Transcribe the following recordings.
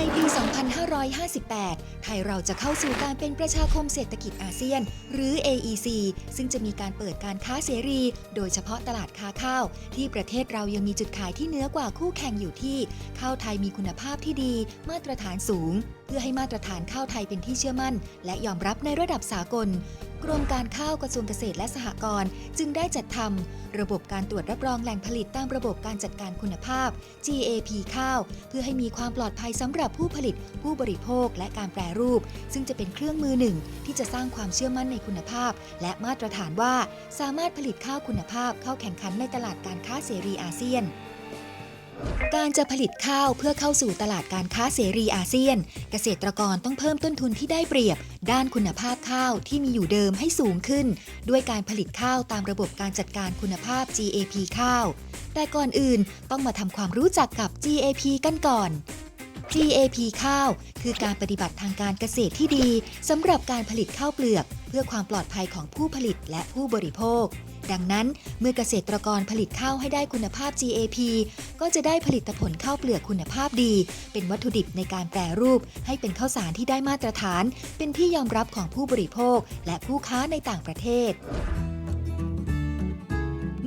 ในปี 2558 ไทยเราจะเข้าสู่การเป็นประชาคมเศรษฐกิจอาเซียน หรือ AEC ซึ่งจะมีการเปิดการค้าเสรี โดยเฉพาะตลาดค้าข้าว ที่ประเทศเรายังมีจุดขายที่เหนือกว่าคู่แข่งอยู่ที่ ข้าวไทยมีคุณภาพที่ดี มาตรฐานสูง เพื่อให้มาตรฐานข้าวไทยเป็นที่เชื่อมั่น และยอมรับในระดับสากล กรมการข้าวกระทรวงเกษตรและสหกรณ์จึงได้จัดทำระบบการตรวจรับรองแหล่งผลิตตามระบบการจัดการคุณภาพ GAP ข้าว เพื่อให้มีความปลอดภัยสำหรับผู้ผลิต ผู้บริโภค และการแปรรูป ซึ่งจะเป็นเครื่องมือหนึ่ง ที่จะสร้างความเชื่อมั่นในคุณภาพ และมาตรฐานว่า สามารถผลิตข้าวคุณภาพเข้าแข่งขันในตลาดการค้าเสรีอาเซียน การจะผลิตข้าวเพื่อเข้าสู่ตลาดการค้าเสรีอาเซียน เกษตรกรต้องเพิ่มต้นทุนที่ได้เปรียบ ด้านคุณภาพข้าวที่มีอยู่เดิมให้สูงขึ้น ด้วยการผลิตข้าวตามระบบการจัดการคุณภาพ GAP ข้าว แต่ก่อนอื่นต้องมาทำความรู้จักกับ GAP กันก่อน GAP ข้าว คือการปฏิบัติทางการเกษตรที่ดีสำหรับการผลิตข้าวเปลือก เพื่อความปลอดภัยของผู้ผลิตและผู้บริโภค ดังนั้น เมื่อเกษตรกรผลิตข้าวให้ได้คุณภาพ GAP ก็จะได้ผลิตผลข้าวเปลือกคุณภาพดี เป็นวัตถุดิบในการแปรรูป ให้เป็นข้าวสารที่ได้มาตรฐาน เป็นที่ยอมรับของผู้บริโภค และผู้ค้าในต่างประเทศ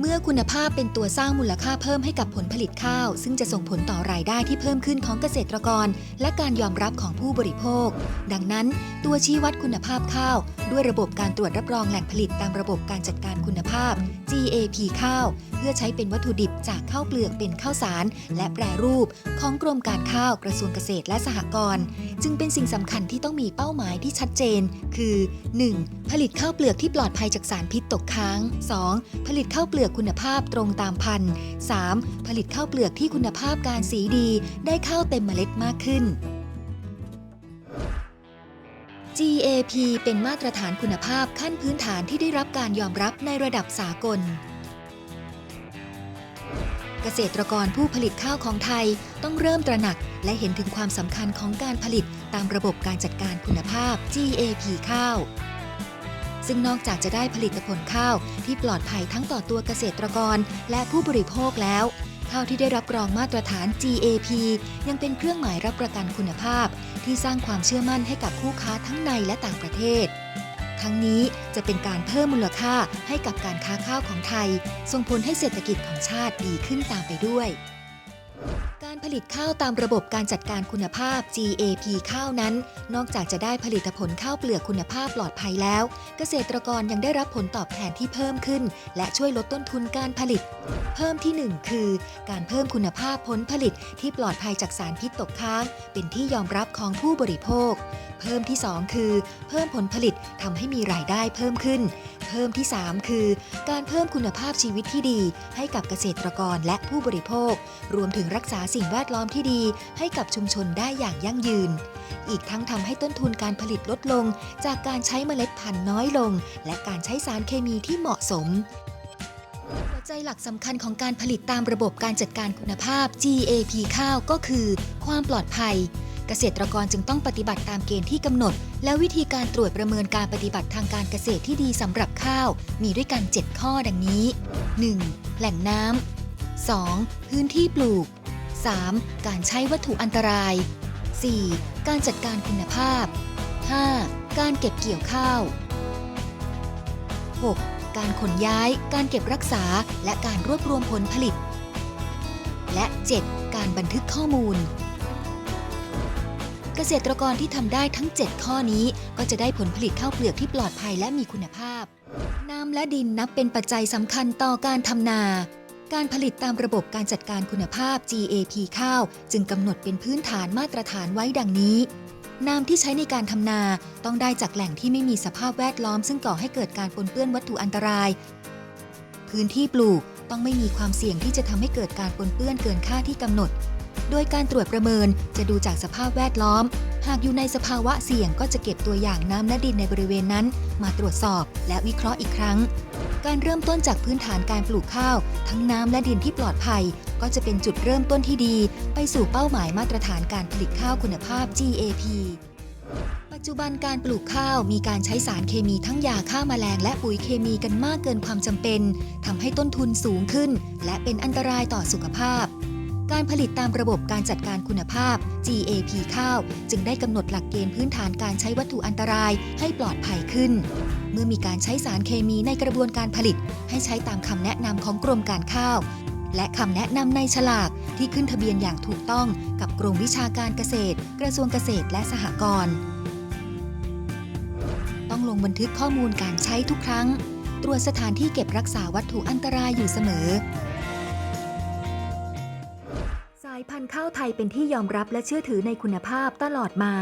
เมื่อคุณภาพเป็นตัวสร้างมูลค่าเพิ่มให้กับผลผลิตข้าว ซึ่งจะส่งผลต่อรายได้ที่เพิ่มขึ้นของเกษตรกร และการยอมรับของผู้บริโภค ดังนั้น ตัวชี้วัดคุณภาพข้าว ด้วยระบบการตรวจรับรองแหล่งผลิตตามระบบการจัดการคุณภาพ GAP ข้าว เพื่อใช้เป็นวัตถุดิบจากข้าวเปลือกเป็นข้าวสาร และแปรรูป ของกรมการข้าวกระทรวงเกษตรและสหกรณ์จึงเป็นสิ่งสำคัญที่ต้องมีเป้าหมายที่ชัดเจน คือ 1. ผลิตข้าวเปลือกที่ปลอดภัยจากสารพิษตกค้าง 2. ผลิตข้าวเปลือกคุณภาพตรงตามพันธุ์ 3. ผลิตข้าวเปลือกที่คุณภาพการสีดี ได้ข้าวเต็มเมล็ดมากขึ้น GAP เป็นมาตรฐานคุณภาพขั้นพื้นฐานที่ได้รับการยอมรับในระดับสากล เกษตรกรผู้ผลิตข้าวของไทยต้องเริ่มตระหนัก และเห็นถึงความสำคัญของการผลิตตามระบบการจัดการคุณภาพ GAP ข้าว ซึ่งนอกจากจะได้ผลิตผลข้าวที่ปลอดภัยทั้งต่อตัวเกษตรกร และผู้บริโภคแล้ว ข้าวที่ได้รับรองมาตรฐาน GAP ยังเป็นเครื่องหมายรับประกันคุณภาพ ที่สร้างความเชื่อมั่นให้กับคู่ค้าทั้งในและต่างประเทศทั้งนี้จะเป็นการเพิ่มมูลค่าให้กับการค้าข้าวของไทย ส่งผลให้เศรษฐกิจของชาติดีขึ้นตามไปด้วย การผลิตข้าวตามระบบการจัดการคุณภาพ GAP ข้าวนั้น นอกจากจะได้ผลิตผลข้าวเปลือกคุณภาพปลอดภัยแล้ว เกษตรกรยังได้รับผลตอบแทนที่เพิ่มขึ้น และช่วยลดต้นทุนการผลิต เพิ่มที่ 1 คือ การเพิ่มคุณภาพผลผลิตที่ปลอดภัยจากสารพิษตกค้าง เป็นที่ยอมรับของผู้บริโภค เพิ่มที่ 2 คือ เพิ่มผลผลิตทำให้มีรายได้เพิ่มขึ้น เพิ่มที่ 3 คือ การเพิ่มคุณภาพชีวิตที่ดี ให้กับเกษตรกรและผู้บริโภค รวมถึงรักษาสิ่งแวดล้อมที่ดีให้กับชุมชนได้อย่างยั่งยืน อีกทั้งทำให้ต้นทุนการผลิตลดลง จากการใช้เมล็ดพันธุ์น้อยลง และการใช้สารเคมีที่เหมาะสมหัวใจหลักสำคัญของการผลิตตามระบบการจัดการคุณภาพ GAP ข้าวก็คือ ความปลอดภัย เกษตรกรจึงต้องปฏิบัติตามเกณฑ์ที่กำหนด และวิธีการตรวจประเมินการปฏิบัติทางการเกษตรที่ดีสำหรับข้าว มีด้วยกัน 7 ข้อดังนี้ 1. แหล่งน้ำ 2. พื้นที่ปลูก 3. การใช้วัตถุอันตราย 4. การจัดการคุณภาพ 5. การเก็บเกี่ยวข้าว 6. การขนย้าย การเก็บรักษา และการรวบรวมผลผลิต และ 7. การบันทึกข้อมูล เกษตรกรที่ทำได้ทั้ง 7 ข้อนี้ ก็จะได้ผลผลิตข้าวเปลือกที่ปลอดภัยและมีคุณภาพ น้ำและดินนับเป็นปัจจัยสำคัญต่อการทำนา การผลิตตามระบบการจัดการคุณภาพ GAP ข้าว จึงกำหนดเป็นพื้นฐานมาตรฐานไว้ดังนี้ น้ำที่ใช้ในการทำนาต้องได้จากแหล่งที่ไม่มีสภาพแวดล้อม ซึ่งก่อให้เกิดการปนเปื้อนวัตถุอันตราย พื้นที่ปลูกต้องไม่มีความเสี่ยงที่จะทำให้เกิดการปนเปื้อนเกินค่าที่กำหนด โดยการตรวจประเมินจะดูจากสภาพแวดล้อม หากอยู่ในสภาวะเสี่ยงก็จะเก็บตัวอย่างน้ำและดินในบริเวณนั้น มาตรวจสอบและวิเคราะห์อีกครั้ง การเริ่มต้นจากพื้นฐานการปลูกข้าว ทั้งน้ำและดินที่ปลอดภัย ก็จะเป็นจุดเริ่มต้นที่ดี ไปสู่เป้าหมายมาตรฐานการผลิตข้าวคุณภาพ GAP ปัจจุบันการปลูกข้าวมีการใช้สารเคมีทั้งยาฆ่าแมลงและปุ๋ยเคมีกันมากเกินความจำเป็นทำให้ต้นทุนสูงขึ้น และเป็นอันตรายต่อสุขภาพ การผลิตตามระบบการจัดการคุณภาพ GAP ข้าว จึงได้กำหนดหลักเกณฑ์พื้นฐานการใช้วัตถุอันตรายให้ปลอดภัยขึ้น เมื่อมีการใช้สารเคมีในกระบวนการผลิต ให้ใช้ตามคำแนะนำของกรมการข้าว และคำแนะนำในฉลากที่ขึ้นทะเบียนอย่างถูกต้องกับกรมวิชาการเกษตร กระทรวงเกษตรและสหกรณ์ต้องลงบันทึกข้อมูลการใช้ทุกครั้ง ตรวจสถานที่เก็บรักษาวัตถุอันตรายอยู่เสมอายพันธุ์ข้าวไทยเป็นที่ยอมรับและเชื่อถือในคุณภาพตลอดมา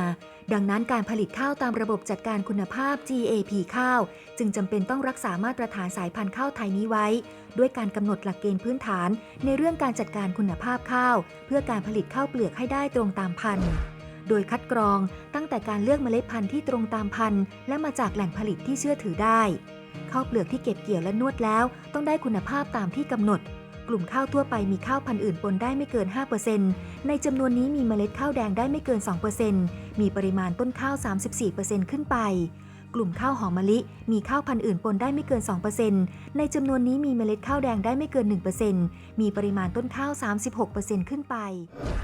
ดังนั้นการผลิตข้าวตามระบบจัดการคุณภาพ GAP ข้าว จึงจำเป็นต้องรักษามาตรฐานสายพันธุ์ข้าวไทยนี้ไว้ ด้วยการกำหนดหลักเกณฑ์พื้นฐาน ในเรื่องการจัดการคุณภาพข้าว เพื่อการผลิตข้าวเปลือกให้ได้ตรงตามพันธุ์โดยคัดกรองตั้งแต่การเลือกเมล็ดพันธุ์ที่ตรงตามพันธุ์ และมาจากแหล่งผลิตที่เชื่อถือได้ข้าวเปลือกที่เก็บเกี่ยวและนวดแล้ว ต้องได้คุณภาพตามที่กำหนด กลุ่มข้าวทั่วไปมีข้าวพันธุ์อื่นปนได้ไม่เกิน 5%ในจำนวนนี้มีเมล็ดข้าวแดงได้ไม่เกิน 2%มีปริมาณต้นข้าว 34%ขึ้นไป กลุ่มข้าวหอมมะลิ มีข้าวพันธุ์อื่นปนได้ไม่เกิน 2%ในจำนวนนี้มีเมล็ดข้าวแดงได้ไม่เกิน 1%มีปริมาณต้นข้าว 36%ขึ้นไป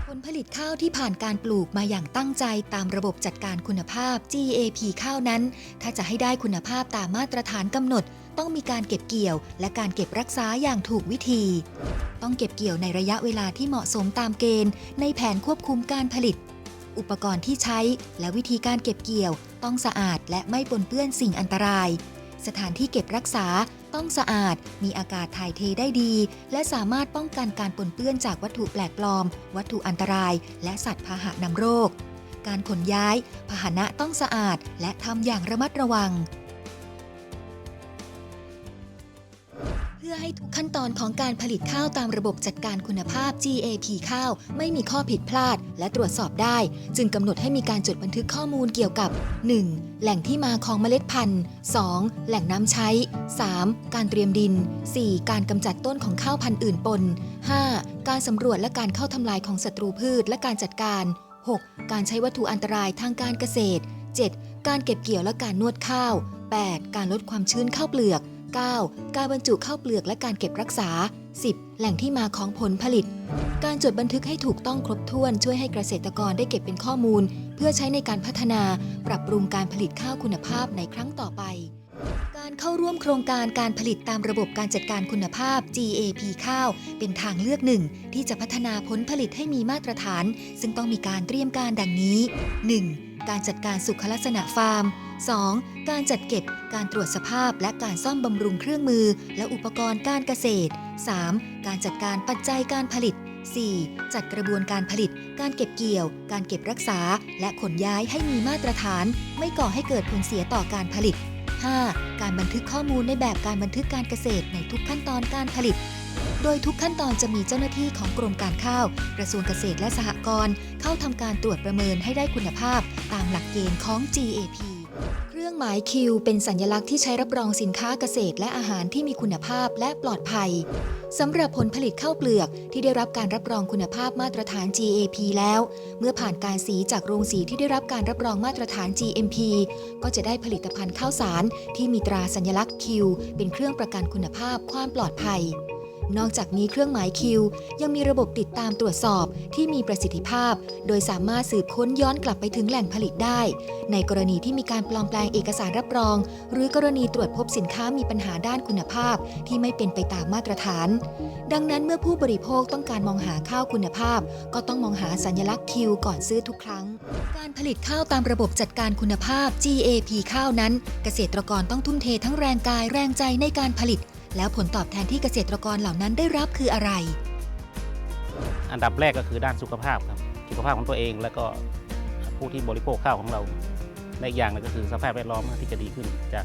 ผลผลิตข้าวที่ผ่านการปลูกมาอย่างตั้งใจตามระบบจัดการคุณภาพ GAP ข้าวนั้น ถ้าจะให้ได้คุณภาพตามมาตรฐานกำหนด ต้องมีการเก็บเกี่ยว และการเก็บรักษาอย่างถูกวิธี ต้องเก็บเกี่ยวในระยะเวลาที่เหมาะสมตามเกณฑ์ ในแผนควบคุมการผลิต อุปกรณ์ที่ใช้ และวิธีการเก็บเกี่ยว ต้องสะอาดและไม่ปนเปื้อนสิ่งอันตราย สถานที่เก็บรักษาต้องสะอาด มีอากาศถ่ายเทได้ดี และสามารถป้องกันการปนเปื้อนจากวัตถุแปลกปลอม วัตถุอันตราย และสัตว์พาหะนำโรค การขนย้าย พาหนะต้องสะอาด และทำอย่างระมัดระวัง พื่อให้ทุกขั้นตอนของการผลิตข้าวตามระบบจัดการคุณภาพ GAP ข้าวไม่มีข้อผิดพลาด และตรวจสอบได้ จึงกำหนดให้มีการจดบันทึกข้อมูลเกี่ยวกับ 1. แหล่งที่มาของเมล็ดพันธุ์ 2. แหล่งน้ำใช้ 3. การเตรียมดิน 4. การกำจัดต้นของข้าวพันธุ์อื่นปน 5. การสำรวจและการเข้าทำลายของศัตรูพืชและการจัดการ 6. การใช้วัตถุอันตรายทางการเกษตร 7. การเก็บเกี่ยวและการนวดข้าว 8. การลดความชื้นข้าวเปลือก 9. การบรรจุข้าวเปลือกและการเก็บรักษา 10. แหล่งที่มาของผลผลิต การจดบันทึกให้ถูกต้องครบถ้วนช่วยให้เกษตรกรได้เก็บเป็นข้อมูล เพื่อใช้ในการพัฒนาปรับปรุงการผลิตข้าวคุณภาพในครั้งต่อไป เข้าร่วมโครงการการผลิตตามระบบการจัดการคุณภาพ GAP ข้าว เป็นทางเลือกหนึ่ง ที่จะพัฒนาผลผลิตให้มีมาตรฐาน ซึ่งต้องมีการเตรียมการดังนี้ 1. การจัดการสุขลักษณะฟาร์ม 2. การจัดเก็บ การตรวจสภาพ และการซ่อมบำรุงเครื่องมือ และอุปกรณ์การเกษตร 3. การจัดการปัจจัยการผลิต 4. จัดกระบวนการผลิต การเก็บเกี่ยว การเก็บรักษา และขนย้ายให้มีมาตรฐาน ไม่ก่อให้เกิดผลเสียต่อการผลิต 5. การบันทึกข้อมูลในแบบการบันทึกการเกษตรในทุกขั้นตอนการผลิต โดยทุกขั้นตอนจะมีเจ้าหน้าที่ของกรมการข้าว กระทรวงเกษตรและสหกรณ์เข้าทำการตรวจประเมินให้ได้คุณภาพ ตามหลักเกณฑ์ของ GAP เครื่องหมาย Q เป็นสัญลักษณ์ที่ใช้รับรองสินค้าเกษตรและอาหารที่มีคุณภาพและปลอดภัยสำหรับผลผลิตข้าวเปลือกที่ได้รับการรับรองคุณภาพมาตรฐาน GAP แล้ว เมื่อผ่านการสีจากโรงสีที่ได้รับการรับรองมาตรฐาน GMP ก็จะได้ผลิตภัณฑ์ข้าวสารที่มีตราสัญลักษณ์ Q เป็นเครื่องประกันคุณภาพความปลอดภัย นอกจากนี้เครื่องหมาย Q ยังมีระบบติดตามตรวจสอบที่มีประสิทธิภาพ โดยสามารถสืบค้นย้อนกลับไปถึงแหล่งผลิตได้ ในกรณีที่มีการปลอมแปลงเอกสารรับรอง หรือกรณีตรวจพบสินค้ามีปัญหาด้านคุณภาพที่ไม่เป็นไปตามมาตรฐาน ดังนั้นเมื่อผู้บริโภคต้องการมองหาข้าวคุณภาพ ก็ต้องมองหาสัญลักษณ์ Q ก่อนซื้อทุกครั้ง การผลิตข้าวตามระบบจัดการคุณภาพ GAP ข้าวนั้น เกษตรกรต้องทุ่มเททั้งแรงกายแรงใจในการผลิต แล้วผลตอบแทนที่เกษตรกรเหล่านั้นได้รับคืออะไร อันดับแรกก็คือด้านสุขภาพครับ สุขภาพของตัวเองแล้วก็ผู้ที่บริโภคข้าวของเราและอีกอย่างหนึงก็คือสภาพแวดล้อมที่จะดีขึ้นจาก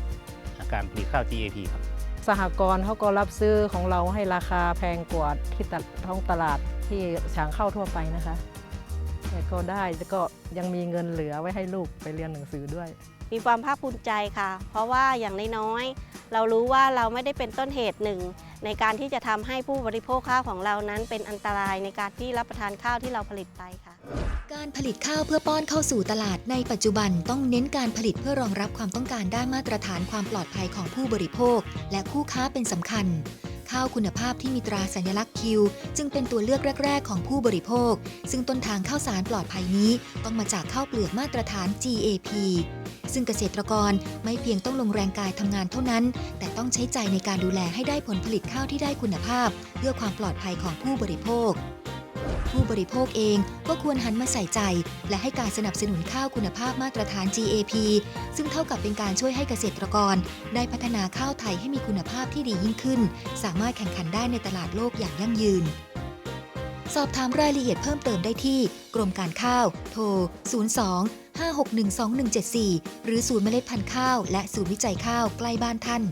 การผลิตข้าว GAP ครับ สหกรณ์เขาก็รับซื้อของเราให้ราคาแพงกว่าที่ตลท้องตลาดที่ฉางเข้าทั่วไปนะคะแต่ก็ได้แล้วก็ยังมีเงินเหลือไว้ให้ลูกไปเรียนหนังสือด้วย มีความภาคภูมิใจค่ะ เพราะว่าอย่างน้อยๆ เรารู้ว่าเราไม่ได้เป็นต้นเหตุหนึ่ง ในการที่จะทำให้ผู้บริโภคข้าวของเรานั้นเป็นอันตรายในการที่รับประทานข้าวที่เราผลิตไปค่ะ การผลิตข้าวเพื่อป้อนเข้าสู่ตลาดในปัจจุบันต้องเน้นการผลิตเพื่อรองรับความต้องการด้านมาตรฐานความปลอดภัยของผู้บริโภค และคู่ค้าเป็นสำคัญข้าวคุณภาพที่มีตราสัญลักษณ์คิว จึงเป็นตัวเลือกแรก ๆ ของผู้บริโภค ซึ่งต้นทางข้าวสารปลอดภัยนี้ ต้องมาจากข้าวเปลือกมาตรฐาน GAP ซึ่งเกษตรกรไม่เพียงต้องลงแรงกายทำงานเท่านั้น แต่ต้องใช้ใจในการดูแลให้ได้ผลผลิตข้าวที่ได้คุณภาพ เพื่อความปลอดภัยของผู้บริโภค ผู้บริโภคเองก็ควรหันมาใส่ใจ และให้การสนับสนุนข้าวคุณภาพมาตรฐาน GAP ซึ่งเท่ากับเป็นการช่วยให้เกษตรกร ได้พัฒนาข้าวไทยให้มีคุณภาพที่ดียิ่งขึ้น สามารถแข่งขันได้ในตลาดโลกอย่างยั่งยืน สอบถามรายละเอียดเพิ่มเติมได้ที่ กรมการข้าว โทร 02 5612174 หรือศูนย์เมล็ดพันธุ์ข้าว และศูนย์วิจัยข้าวใกล้บ้านท่าน